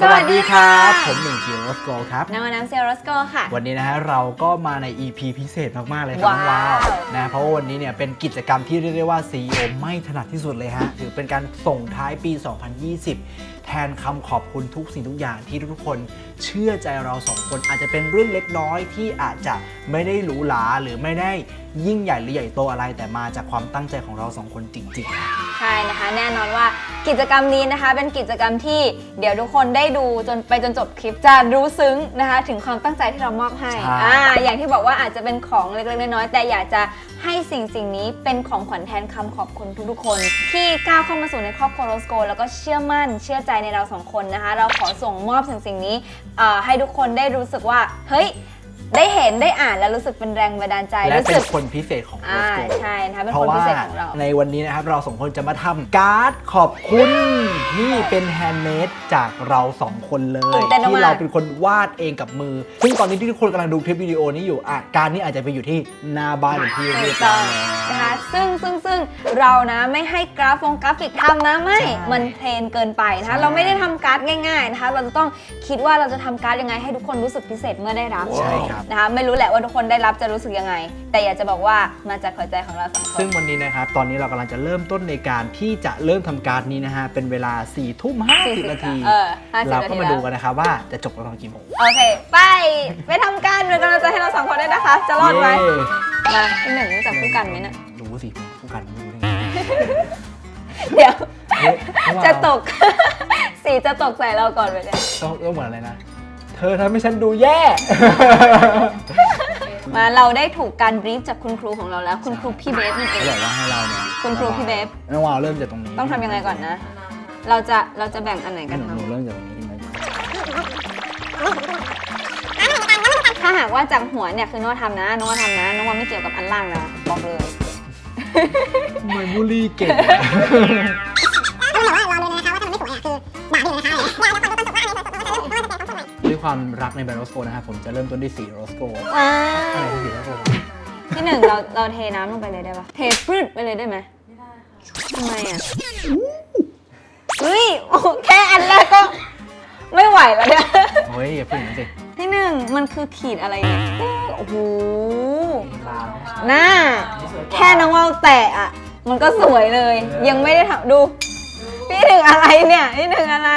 สวัสดีครับ ผมหนึ่งเกียวรสโกครับน้ำน้ำเซลรสโกค่ะ วันนี้นะฮะเราก็มาใน EP พิเศษมาก ๆ เลยครับน้องว้าววาวนะเพราะว่าวันนี้เนี่ยเป็นกิจกรรมที่เรียกได้ว่า CEO ไม่ถนัดที่สุดเลยฮะถือเป็นการส่งท้ายปี 2020 แทนคำขอบคุณทุกสิ่งทุกอย่างที่ทุกๆคนเชื่อใจเราสองคนอาจจะเป็นเรื่องเล็กน้อยที่อาจจะไม่ได้หรูหราหรือไม่ได้ยิ่งใหญ่หรือใหญ่โตอะไรแต่มาจากความตั้งใจของเราสองคนจริง ๆ ใช่นะคะ แน่นอนว่ากิจกรรมนี้นะคะ เป็นกิจกรรมที่เดี๋ยวทุกคนได้ดูจนไปจนจบคลิปจะรู้ซึ้งนะคะ ถึงความตั้งใจที่เรามอบให้ใช่ อ่าอย่างที่บอกว่าอาจจะเป็นของเล็กๆน้อยๆแต่อยากจะให้สิ่งสิ่งนี้เป็นของขวัญแทนคำขอบคุณทุกๆคน ที่ก้าวเข้ามาสู่ในครอบครัวโรสโก แล้วก็เชื่อมั่นเชื่อใจในเราสองคนนะคะ เราขอส่งมอบสิ่งสิ่งนี้อ่าให้ทุกคนได้รู้สึกว่าเฮ้ย ได้เห็นได้อ่านแล้วรู้สึกเป็นแรงบันดาลใจและรู้เป็สึนก คนพิเศษของโรอ่าสโกใช่นะคะเป็นเพคนราะว่าพิเศษของเรา ในวันนี้นะครับเราสองคนจะมาทำการ์ดขอบคุณ ที่เป็นแฮนด์เมดจากเราสองคนเลย ตื่นเต้นมาก ที่เราเป็นคนวาดเองกับมือ ซึ่งตอนนี้ที่ทุกคนกำลังดูคลิปวิดีโอนี้อยู่อะการนี้อาจจะไปอยู่ที่หน้าบ้านเป็นที่เรียบร้อยแล้ว นะคะซึ่งซึ่งซึ่งเรานะไม่ให้กราฟงกราฟิกทำนะไม่ ใช่มันเพลนเกินไปนะคะใช่เราไม่ได้ทำการ์ดง่ายๆนะคะเราจะต้องคิดว่าเราจะทำการ์ดยังไงให้ทุกคนรู้สึกพิเศษเมื่อได้รับใช่ครับ นะคะไม่รู้แหละว่าทุกคนได้รับจะรู้สึกยังไง แต่อยากจะบอกว่ามาจากหัวใจของเราสองคนซึ่งวันนี้นะครับ ตอนนี้เรากำลังจะเริ่มต้นในการที่จะเริ่มทำการ์ดนี้นะฮะ เป็นเวลา4ี่ทุ่มห้าสิบนาทีเออ50เราก็มาดูนาทีแล้วกันนะครับว่าจะจบกันตอนกี่โมงโอเค ไป ไปทำการเป็นกำลังใจให้เราสองคนด้วยนะคะ จะรอดไหมเย้มาที่หนึ่งรู้จักคู่กันไหมเนี่ยรู้สิผู้กันรู้ได้ไงเดี๋ยวเฮ้ยเพราว่าจะตก สีจะตกใส่เราก่อนไปเนี่ยต้องต้องเหมือนอะไรนะ เธอทำให้ฉันดูแย่ มาเราได้ถูกการบรีฟจากคุณครูของเราแล้ว คุณครูพี่เบฟนั่นเอเขาง บอกว่าให้เราเนี่ยคุณครูพี่เบฟ น้องวาวเริ่มจากตรงนี้ต้องทำยังไงก่อนนะ เราจะเราจะแบ่งอันไหนกังั้นนหนูทหนูเริ่มจากตรงนี้ดีไหมำถ้าหากว่าจากหัวเนี่ยคือน้องทำนะน้องว่าทำนะน้องว่าไม่เกี่ยวกับอันล่างนะบอกเลยทำไมบูลลี่เก่งด้วยความรักในแบรนด์โรสโกนะครับผมจะเริ่มต้นด้วยสีโรสโกว้าอะไรวคือสีโรสโกที่หนึ่งเราเราเทน้ำลงไปเลยได้ปะเทพืดไปเลยได้ไหมไม่ได้ทำไมอะ เฮ้ยโอ้แค่อันแรกก็ไม่ไหวแล้วเนี่ยเฮ้ยอย่าพูดอย่างนั้นสิที่หนึ่งมันคือขีดอะไรเนี่ยโอ้โหลามหน้า แค่น้องว่าวแตะอะ มันก็สวยเลย ยังไม่ได้ทำดู พี่หนึ่งอะไรเนี่ยพี่หนึ่งอะไร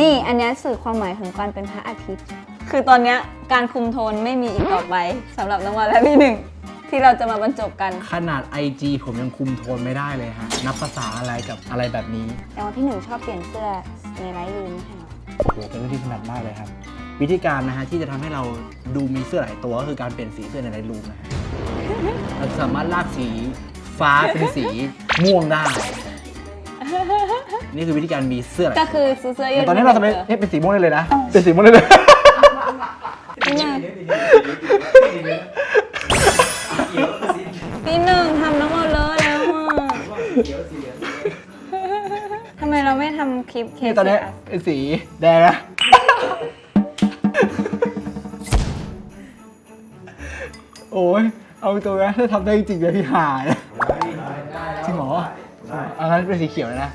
นี่อันเนี้ยสื่อความหมายของการเป็นพระอาทิตย์ คือตอนเนี้ยการคุมโทนไม่มีอีกต่อไปสำหรับน้องวาวและพี่หนึ่ง ที่เราจะมาบรรจบกันขนาด IG ผมยังคุมโทนไม่ได้เลยฮะ นับภาษาอะไรกับอะไรแบบนี้แต่ว่าพี่หนึ่งชอบเปลี่ยนเสื้อในไลฟ์รูมไม่ใช่เหรอโอ้โหเป็นเรื่องที่ถนัดมากเลยครับ วิธีการนะฮะที่จะทำให้เราดูมีเสื้อหลายตัวก็คือการเปลี่ยนสีเสื้อในไลท์รูมนะฮะเราสามารถลากสีฟ้าเป็นสีม่วงได้ นี่คือวิธีการมีเสื้อหลายก็คือซื้อเสื้อยืดตอนนี้เราทำเป็นเอ๊ะเป็นสีม่วงได้เลยนะ เป็นสีม่วงได้เลย พี่หนึ่ง คลิปเคนี่สตอนนี้เป็นสีแดงนะ โอ้ยเอาตัวนะถ้าทำได้จริงๆเลยพี่หาย จริงเหรอเอางั้นเป็นสีเขียวเลยนะ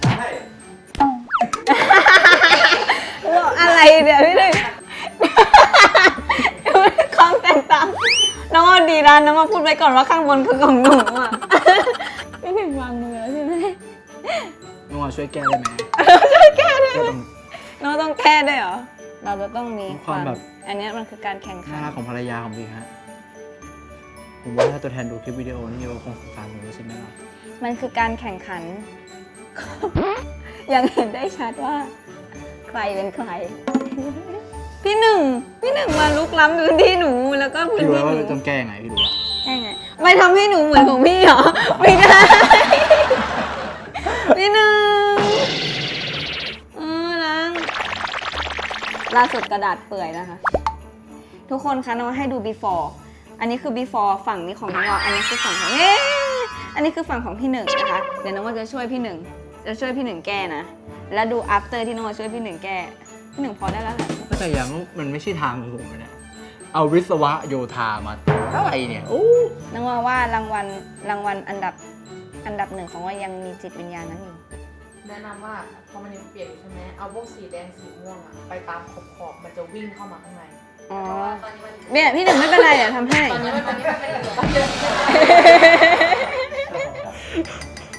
อะไรเนี่ยพี่หนึ่งคล้องแต่งตามน้องวาวดีนะน้องวาวพูดไว้ก่อนว่าข้างบนคือของหนูอะพี่หนึ่งวางมือแล้วใช่ไหม น้องวาช่วยแก้ได้ไหมช่วย แก้ด้วยแก้ตรงน้องต้องแก้ด้วยเหรอ เราจะต้องมีความแบบ อันเนี้ยมันคือการแข่งขัน่านรักของภรรยาของพี่ฮะผมว่าถ้าตัวแทนดูคลิปวิดีโอนี่โยคงสงสารผมใช่ไหมล่ะมันคือการแข่งขัน ยังเห็นได้ชัดว่า ใครเป็นใคร พี่หนึ่ง พี่หนึ่งมาลุกล้ำพื้นที่หนูแล้วก็พื้นพี่รู้ที่แล้วหว่านูต้องแก้ยังไงพี่รู้ละใช่ไงไม่ทำให้หนูเหมือนของพี่เหรอ ไม่ได้ พี่หนึ่ง ล่าสุดกระดาษเปื่อยนะคะ ทุกคนคะน้องให้ดู before อันนี้คือ before ฝั่งนี้ของน้องวาวอันนี้คือฝั่งของเอ๊ะอันนี้คือฝั่งของพี่หนึ่งนะคะ เดี๋ยวน้องวาวจะช่วยพี่หนึ่งจะช่วยพี่หนึ่งแก้นะ แล้วดู after ที่น้องวาวช่วยพี่หนึ่งแก้ พี่หนึ่งพอได้แล้วแหละแต่ยังมันไม่ใช่ทางของผมเลยเนี่ยเอาวิศวะโยธามาอะไรเนี่ยโอ้น้องวาวว่ารางวัลรางวัลอันดับอันดับหนึ่งของว่ายังมีจิตวิญญาณนั้นอยู่ แนะนำว่าพอมันยังเปียกอยู่ใช่ไหมเอาพวกสีแดงสีม่วงอะไปตามขอบขอบๆมันจะวิ่งเข้ามาข้างในอ๋อตอนนี้มันเนี่ยพี่หนึ่งไม่เป็นไรเดี๋ยวทำให้ ตอนนี้มันตอนนี้มันเป็นเหลืองตอนนี้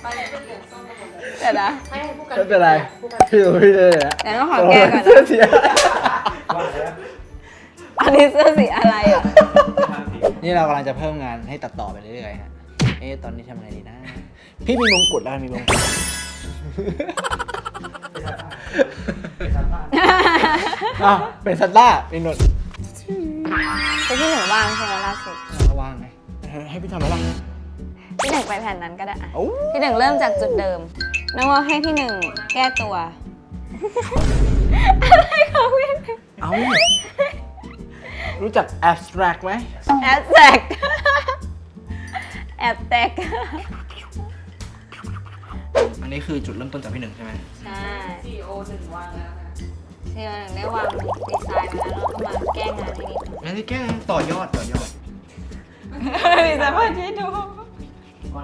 ตอนนี้เป็นเหลืองส้มไปหมดเลยเดี๋ยวนะให้ให้ผู้กันไม่เป็นไร ผู้กันพี่ไม่ได้เลยนะเดี๋ยวต้องขอแก้ก่อนเสื้อนะเสียอันนี้เสื้อสีอะไรอะ นี่เรากำลังจะเพิ่มงานให้ตัดต่อไปเรื่อยๆฮะ เอ๊ะตอนนี้ทำไงดีนะ พี่มีมงกุฎแล้วมีมงกุฎ อะเป็นซัตต้าเป็นหนวดคือพี่หนึ่งว่างใช่ไหมล่าสุดระว่างไงให้พี่ทำไหมล่ะพี่หนึ่งไปแผ่นนั้นก็ได้อะโอ้พี่หนึ่งเริ่มจากจุดเดิม น้องว่าให้พี่หนึ่งแก้ตัว อะไรของพี่หนึ่งเอารู้จัก abstract ไหมแอดแตกแอบแตก อันนี้คือจุดเริ่มต้นจากพี่หนึ่งใช่ไหมใช่ซีโอหนึ่งวางแล้วนะที่เราได้วางดีไซน์มาแล้วเราก็มาแก้งานให้นิดนึงงั้นที่แก้ต่อยอดต่อยอดมีสมาธิดู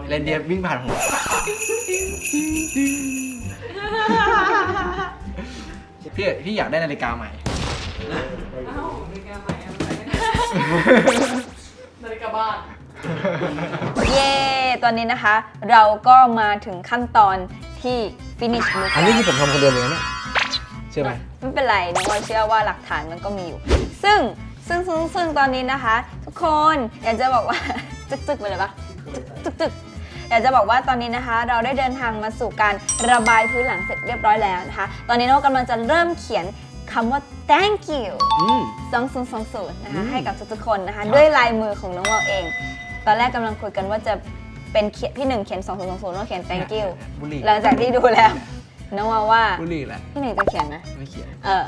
เรนเดียร์วิ่งผ่านหัวพี่พี่อยากได้นาฬิกาใหม่อ้าวนาฬิกาใหม่อะไรนาฬิกาบ้านเย้ ตอนนี้นะคะ เราก็มาถึงขั้นตอนที่ finish look อันนี้คือผมทำคนเดียวเลยนะเนี่ยเชื่อไหมไม่เป็นไรน้องว่าเชื่อว่าหลักฐานมันก็มีอยู่ ซึ่งซึ่งซึ่งซึ่งตอนนี้นะคะ ทุกคนอยากจะบอกว่า จึกจึกไปเลยปะจึกจึกอยากจะบอกว่าตอนนี้นะคะ เราได้เดินทางมาสู่การระบายพื้นหลังเสร็จเรียบร้อยแล้วนะคะ ตอนนี้น้องกำลังจะเริ่มเขียนคำว่า thank you อืม2020นะคะอืมให้กับทุกๆคนนะคะ ด้วยลายมือของน้องเราเอง ตอนแรกกำลังคุยกันว่าจะ เป็นเขียนพี่หนึ่งเขียน2020ว่าเขียน thank you บุหรี่หลังจากที่ดูแล้วน้องว่าว่าบุหรี่แหละพี่หนึ่งจะเขียนไหมไม่เขียน เออ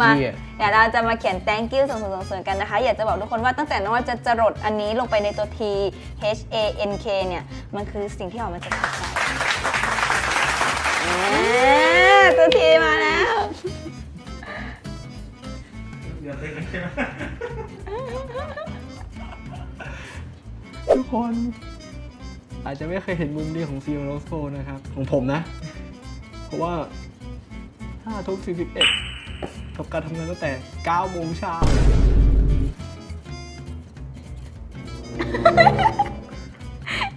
มาเหี้ยเดี๋ยวเราจะมาเขียน thank you ส่งๆๆกันนะคะ อยากจะบอกทุกคนว่าตั้งแต่น้องว่าจะจรดอันนี้ลงไปในตัว T H A N K เนี่ย มันคือสิ่งที่ออกมาจากหัวใจอ่าตัว T มาแล้ว ทุกคน อาจจะไม่เคยเห็นมุมนี้ของซีโรสโกนะครับ ของผมนะ เพราะว่า5ทุ่ม41กับการทำงานตั้งแต่9โมงเช้า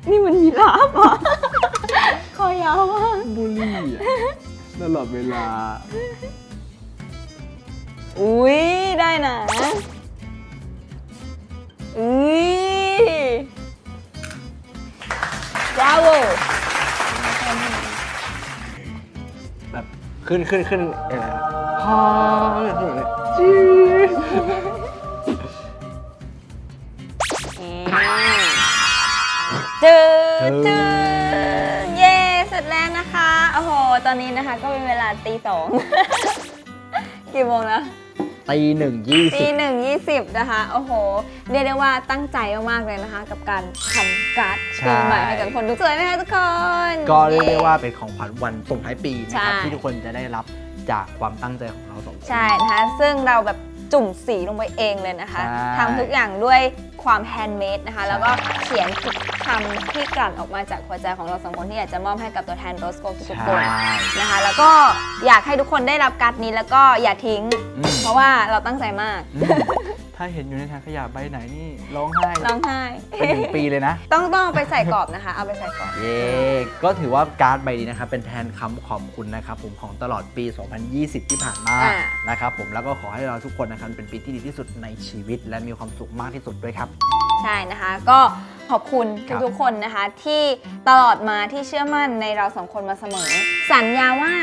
นี่มันยีราฟเหรอคอยาวมากบุหรี่อะตลอดเวลา อุ้ยได้นะอุ้ย บราโวแบบขึ้นขึ้นขึ้นเออฮาจีจืดจืดเย้เสร็จแล้วนะคะ โอ้โห ตอนนี้นะคะก็เป็นเวลาตีสอง กี่โมงแล้ว ตีหนึ่งยี่ตีสิบหนึ่งยี่สิบนะคะ โอ้โห เรียกได้ว่าตั้งใจมากๆเลยนะคะ กับการทำการ์ดปีใหม่ให้กับคนดูสวยไหมคะทุกคน ก็เรียกได้ว่าเป็นของขวัญวันส่งท้ายปีนะครับใช่ ที่ทุกคนจะได้รับจากความตั้งใจของเราสองคน ใช่นะคะ ซึ่งเราแบบจุ่มสีลงไปเองเลยนะคะใช่ทำทุกอย่างด้วยความแฮนด์เมดนะคะใช่แล้วก็เขียนทุก คำที่กลั่นออกมาจากหัวใจของเราสองคนที่อยากจะมอบให้กับตัวแทนโรสโกทุกๆคนใช่ นะคะ แล้วก็อยากให้ทุกคนได้รับการ์ดนี้แล้วก็อย่าทิ้ง อืมเพราะว่าเราตั้งใจมากอืมถ้าเห็นอยู่ในถังขยะใบไหนนี่ร้องไห้ร้องไห้ เป็นหนึ่งปีเลยนะ ต้องต้องเอาไปใส่กรอบนะคะ เอาไปใส่กรอบ เย้ก็ถือว่าการ์ดใบนี้นะครับ เป็นแทนคำขอบคุณนะครับผมของตลอดปี 2020 ที่ผ่านมาอ่า นะครับผมแล้วก็ขอให้เราทุกคนนะครับเป็นปีที่ดีที่สุดในชีวิต และมีความสุขมากที่สุดด้วยครับ ใช่นะคะ ก็ ขอบคุณครับ ทุกๆคนนะคะ ที่ตลอดมาที่เชื่อมั่นในเราสองคนมาเสมอ สัญญาว่า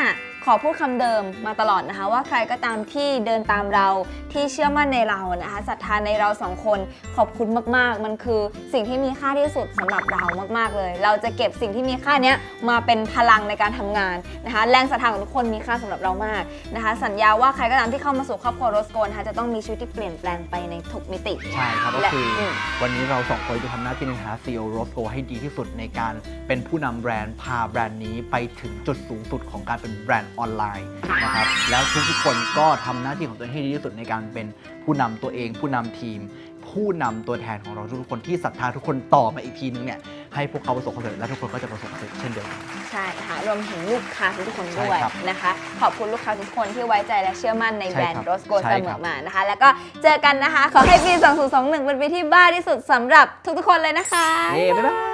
ขอพูดคำเดิมมาตลอดนะคะ ว่าใครก็ตามที่เดินตามเราที่เชื่อมั่นในเรานะคะศรัทธาในเราสองคนขอบคุณมากๆ มันคือสิ่งที่มีค่าที่สุดสำหรับเรามากๆเลย เราจะเก็บสิ่งที่มีค่าเนี้ยมาเป็นพลังในการทำงานนะคะแรงศรัทธาของทุกคนมีค่าสำหรับเรามากนะคะสัญญาว่าใครก็ตามที่เข้ามาสู่ครอบครัวโรสโกนะคะจะต้องมีชีวิตที่เปลี่ยนแปลงไปในทุกมิติใช่ครับก็และคืออม วันนี้เราสองคนจะทำหน้าที่ในฐานะ CEO r o s c o ให้ดีที่สุดในการเป็นผู้นำแบรนด์พาแบรนด์นี้ไปถึงจุดสูงสุดของการเป็นแบรนด์ออนไลน์นะครับแล้วทุกๆคนก็ทำหน้าที่ของตัวเองให้ดีที่สุดในการเป็นผู้นำตัวเอง ผู้นำทีม ผู้นำตัวแทนของเราทุกๆคนที่ศรัทธาทุกคนต่อมาอีกทีนึงเนี่ยให้พวกเขาประสบความสำเร็จและทุกคนก็จะประสบความสำเร็จเช่นเดียวกันใช่ค่ะรวมถึงลูกค้าทุกๆคนด้วยใช่ครับนะคะ ขอบคุณลูกค้าทุกคนที่ไว้ใจและเชื่อมั่นในใช่แบรนครัด์บโรสโกใช่เสคมรัอบมานะคะ แล้วก็เจอกันนะคะ ขอให้ปี 2021 เป็นปีที่บ้าที่สุดสำหรับทุกๆคนเลยนะคะ เย้บ๊ายบาย